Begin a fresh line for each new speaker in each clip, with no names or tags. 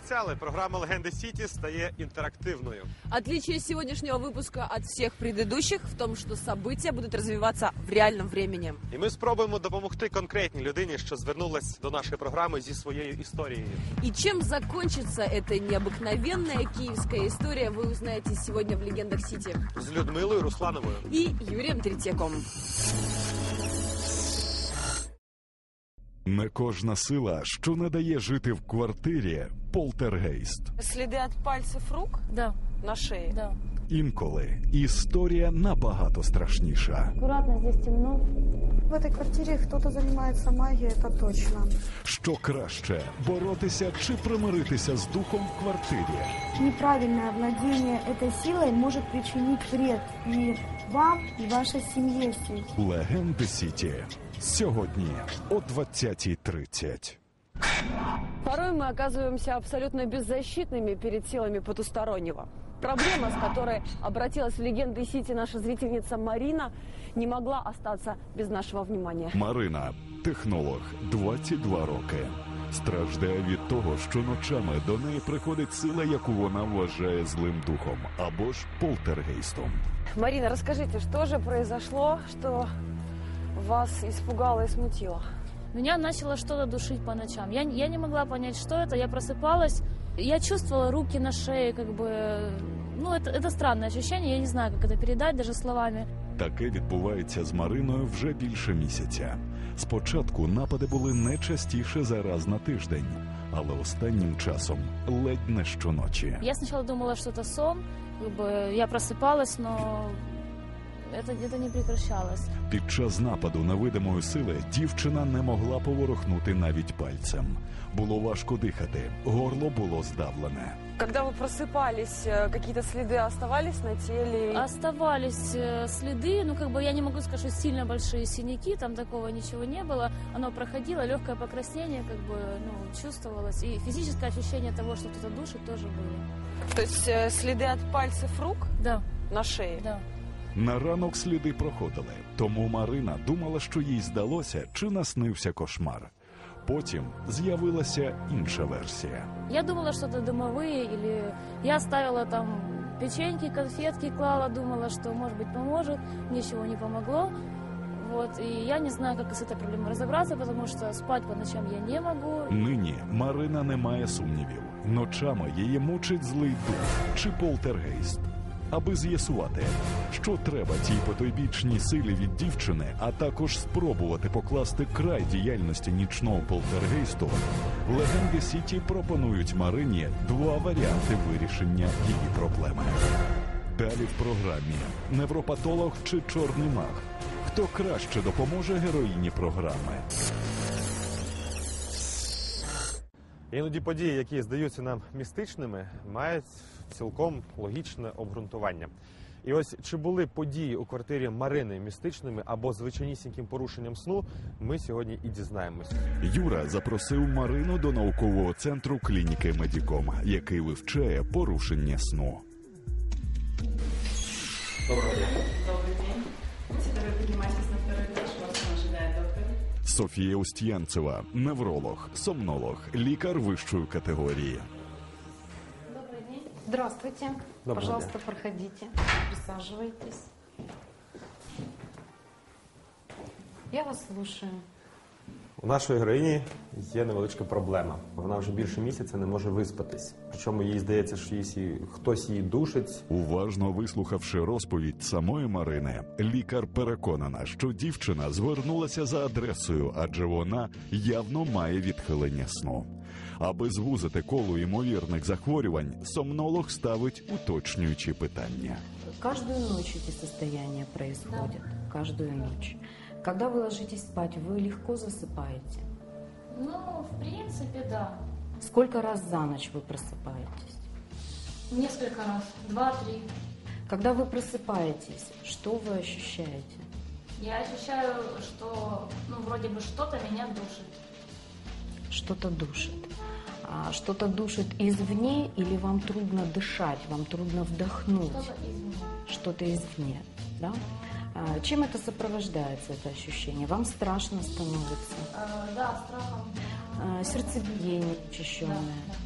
ми і обіцяли, програма Легенди Сіті стає інтерактивною.
Отличие сегодняшнего выпуска от всех предыдущих в том, что события будут развиваться в реальном времени.
І ми спробуємо допомогти конкретній людині, що звернулась до нашої програми зі своєю історією.
И чем закончится эта необыкновенная киевская история, вы узнаете сегодня в «Легендах Сити»
З Людмилою Руслановою.
и Юрием Третьяком.
Не кожна сила, що не дає жити в квартирі, полтергейст.
Следы от пальцев рук
Да,
на шее.
да.
Інколи історія набагато страшніша.
Аккуратно, здесь темно.
В этой квартире кто-то занимается магией, это точно.
Що краще боротися чи примиритися з духом в квартирі?
Неправильное владение этой силой может причинить вред и вам, и вашей семье здесь.
Легенди Сіті сьогодні о 20.30.
Порой мы оказываемся абсолютно беззащитными перед силами потустороннего. Проблема, с которой обратилась в «Легенды Сити» наша зрительница Марина, не могла остаться без нашего внимания.
Марина, технолог, 22 роки. Страждає від того, що ночами до неї приходить сила, яку вона вважає злим духом або ж полтергейстом.
Марина, расскажите, что же произошло, что вас испугало и смутило?
Меня начало что-то душить по ночам. Я, я не могла понять, что это. Я просыпалась, я чувствовала руки на шее, как бы... Ну, это, это странное ощущение, я не знаю, как это передать даже словами.
Таке відбувається з Мариною вже більше місяця. Спочатку напади були не частіше за раз на тиждень, але останнім часом ледь не щоночі.
Я сначала думала, что это сон, как бы я просыпалась, но это где-то не прекращалось.
Під час нападу невидимої сили дівчина не могла поворухнути навіть пальцем. Було важко дихати, горло було здавлене.
Когда вы просыпались, э, какие-то следы оставались на теле?
Оставались э, следы, ну как бы я не могу сказать, что сильно большие синяки, там такого ничего не было. Оно проходило, легкое покраснение как бы ну, чувствовалось. И физическое ощущение того, что кто-то душит, тоже было.
То есть э, следы от пальцев рук
Да,
на шее?
да.
На ранок сліди проходили, тому Марина думала, що їй здалося, чи наснився кошмар. Потім з'явилася інша версія.
Я думала, что это дымовые, или я ставила там печеньки, конфетки клала, думала, что, может быть, поможет. Ничего не помогло. Вот, и я не знаю, как с этой проблемой разобраться, потому что спать по ночам я не могу.
Нині Марина не має сумнівів. Ночами її мучить злий дух чи полтергейст. Аби з'ясувати, що треба цій потойбічній силі від дівчини, а також спробувати покласти край діяльності нічного полтергейсту, легенди Сіті пропонують Марині два варіанти вирішення її проблеми. Далі в програмі невропатолог чи чорний маг. Хто краще допоможе героїні програми?
Іноді події, які здаються нам містичними, мають цілком логічне обґрунтування. І ось чи були події у квартирі Марини містичними або звичайнісіньким порушенням сну, ми сьогодні і дізнаємось.
Юра запросив Марину до наукового центру клініки Медіком, який вивчає порушення сну. Софія Устьянцева, невролог, сомнолог, лікар вищої категорії.
Здравствуйте.
Доброго
Пожалуйста, проходите. Присаживайтесь. Я вас слушаю.
У нашої героїні є невеличка проблема. Вона вже більше місяця не може виспатись. Причому їй здається, що її хтось її душить.
Уважно вислухавши розповідь самої Марини, лікар переконана, що дівчина звернулася за адресою, адже вона явно має відхилення сну. Аби звузити коло ймовірних захворювань, сомнолог ставить уточнюючі питання.
Каждую ночь эти состояния происходят. Каждую ночь. Когда вы ложитесь спать, вы легко засыпаете.
Ну, в принципе, да.
Сколько раз за ночь вы просыпаетесь?
Несколько раз. Два-три.
Когда вы просыпаетесь, что вы ощущаете?
Я ощущаю, что, ну, вроде бы что-то меня душит.
Что-то душит. А что-то душит извне или вам трудно дышать, вам трудно вдохнуть?
Что-то извне.
что-то извне. Да? А, Чем это сопровождается, это ощущение? Вам страшно становится?
Э, да, страхом.
э, сердцебиение учащенное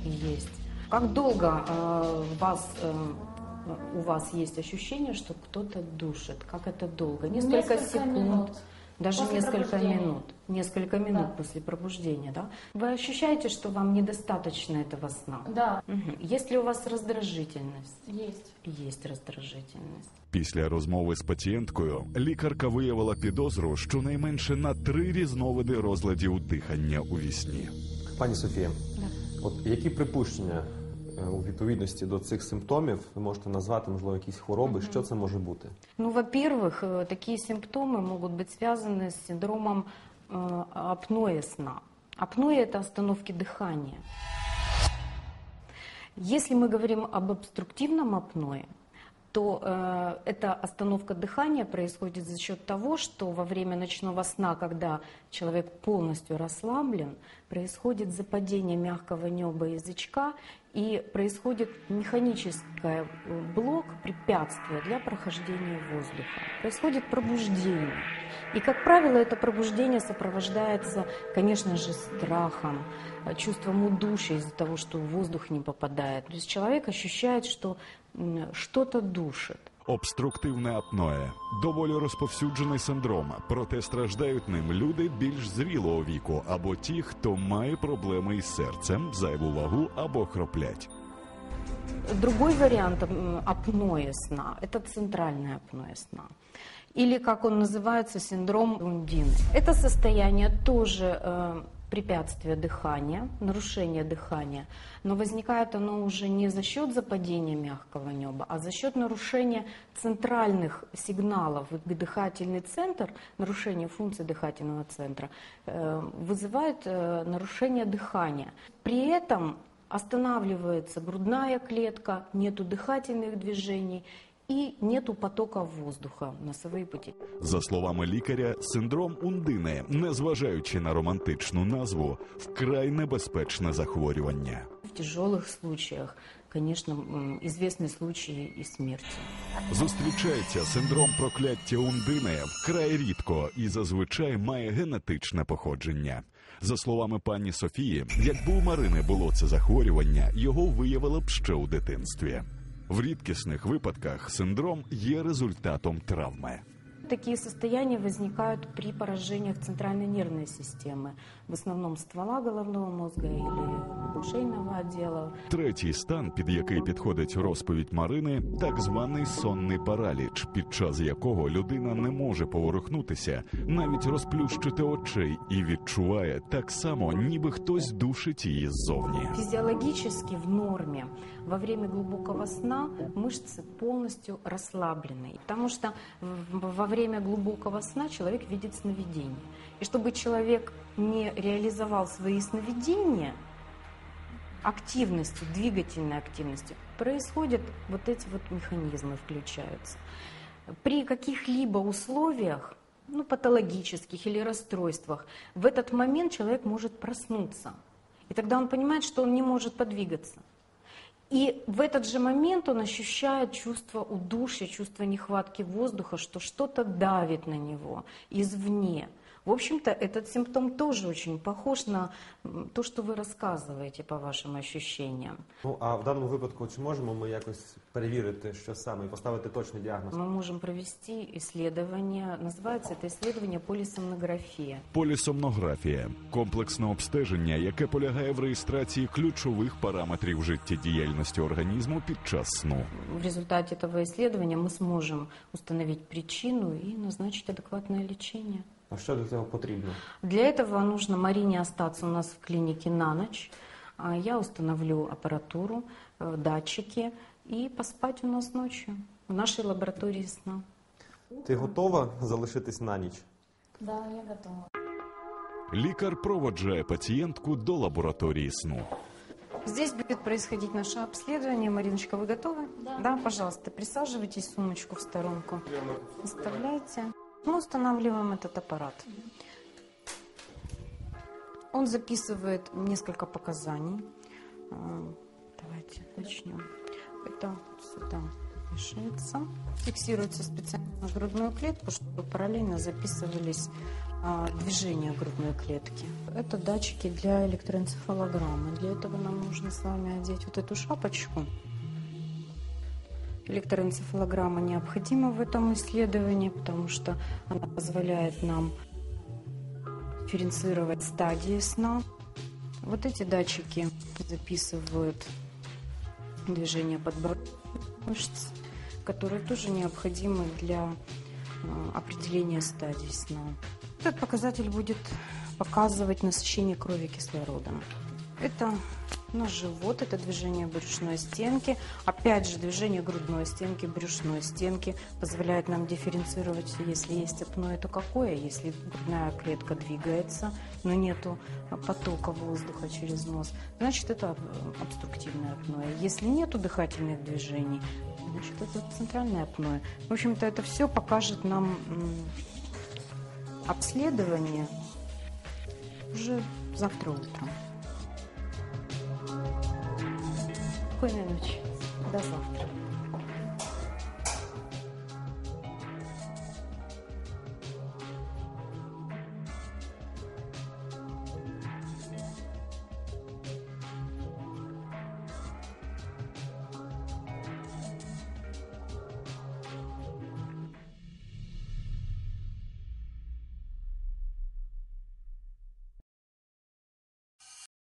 есть. Как долго э, вас, э, у вас есть ощущение, что кто-то душит? Как это долго? Несколько,
Несколько
секунд.
минут.
Даже
После
несколько минут. Несколько минут
Да.
после пробуждения, да? Вы ощущаете, что вам недостаточно этого сна?
Да,
Мгм. Есть ли у вас раздражительность?
есть.
Есть раздражительность.
Після розмови з пацієнткою лікарка виявила підозру щонайменше на три різновиди розладів дихання у вісні.
Пані Софія, от які припущення у відповідності до цих симптомів ви можете назвати, можливо, якісь хвороби? Що це може бути?
Ну, во-первых, э, такие симптомы могут быть связаны с синдромом э, апноэ сна. Апноэ – это остановки дыхания. Если мы говорим об обструктивном апное, то э, эта остановка дыхания происходит за счет того, что во время ночного сна, когда человек полностью расслаблен, происходит западение мягкого неба язычка и происходит механическое э, блок, препятствие для прохождения воздуха. Происходит пробуждение. И, как правило, это пробуждение сопровождается, конечно же, страхом, э, чувством удушья из-за того, что воздух не попадает. То есть человек ощущает, что что-то душит.
Обструктивне апноє доволі розповсюджений синдром, проте страждають ним люди більш зрілого віку або ті, хто має проблеми із серцем, зайву вагу або хроплять.
Другой вариант м, апноэ сна – это центральное апноэ сна. Или, как он называется, синдром Ундины. Это состояние тоже э, препятствие дыхания, нарушение дыхания, но возникает оно уже не за счет западения мягкого неба, а за счет нарушения центральных сигналов. И Дыхательный центр, нарушение функции дыхательного центра э, вызывает э, нарушение дыхания. При этом останавливается грудная клетка, нету дыхательных движений и нету потока воздуха в носовые пути.
За словами лікаря, синдром Ундини, незважаючи на романтичну назву, вкрай небезпечне захворювання.
В тяжелых случаях, конечно, м, известны случаи и смерти.
Зустрічається синдром прокляття Ундини вкрай рідко і зазвичай має генетичне походження. За словами пані Софії, якби у Марини було це захворювання, його виявили б ще у дитинстві. В рідкісних випадках синдром є результатом травми.
Такие состояния возникают при поражениях центральной нервной системы, в основном ствола головного мозга или шейного отдела.
Третій стан, під який підходить розповідь Марини, так званий сонний параліч, під час якого людина не може поворухнутися, навіть розплющити очей і відчуває так само, ніби хтось душить її ззовні.
Физиологически в норме во время глубокого сна мышцы полностью расслаблены, потому что в- во время глубокого сна человек видит сновидение. И чтобы человек не реализовал свои сновидения, активностью, двигательной активностью, происходят вот эти вот механизмы, включаются. При каких-либо условиях, ну, патологических или расстройствах, в этот момент человек может проснуться. И тогда он понимает, что он не может подвигаться. И в этот же момент он ощущает чувство удушья, чувство нехватки воздуха, что что-то давит на него извне. В общем-то, этот симптом тоже очень похож на м, то, что вы рассказываете по вашим ощущениям.
Ну а в даному випадку, чи можемо ми якось перевірити, що саме, і поставити точний діагноз?
Мы можем провести исследование, называется это исследование полисомнография.
Полісомнографія комплексне обстеження, яке полягає в реєстрації ключових параметрів життєдіяльності організму під час сну.
В результате этого исследования мы сможем установить причину и назначить адекватное лечение.
А що для цього потрібно?
Для этого нужно Марине остаться у нас в клинике на ночь. А Я установлю аппаратуру, э, датчики и поспать у нас ночью в нашей лаборатории сна.
Ти готова залишитись на ніч?
Да, я готова.
Лікар проводжає пацієнтку до лабораторії сну.
Здесь будет происходить наше обследование. Мариночка, вы готовы?
Да.
пожалуйста, присаживайтесь, сумочку в сторонку. Оставляйте. Мы устанавливаем этот аппарат. Он записывает несколько показаний. А, Давайте начнем. Это сюда вешается. Фиксируется специально на грудную клетку, чтобы параллельно записывались а, движение грудной клетки. Это датчики для электроэнцефалограммы. Для этого нам нужно с вами одеть вот эту шапочку. Электроэнцефалограмма необходима в этом исследовании, потому что она позволяет нам дифференцировать стадии сна. Вот эти датчики записывают движение подбородка мышц, которые тоже необходимы для э, определения стадий сна. Этот показатель будет показывать насыщение крови кислородом. Это наш живот, это движение брюшной стенки. Опять же, движение грудной стенки, брюшной стенки позволяет нам дифференцировать, если есть апноэ, то какое. Если грудная клетка двигается, но нету потока воздуха через нос, значит, это обструктивное апноэ. Если нету дыхательных движений, значит, это центральное апноэ. В общем-то, это все покажет нам обследование уже завтра утром. Спокойной ночи. До завтра.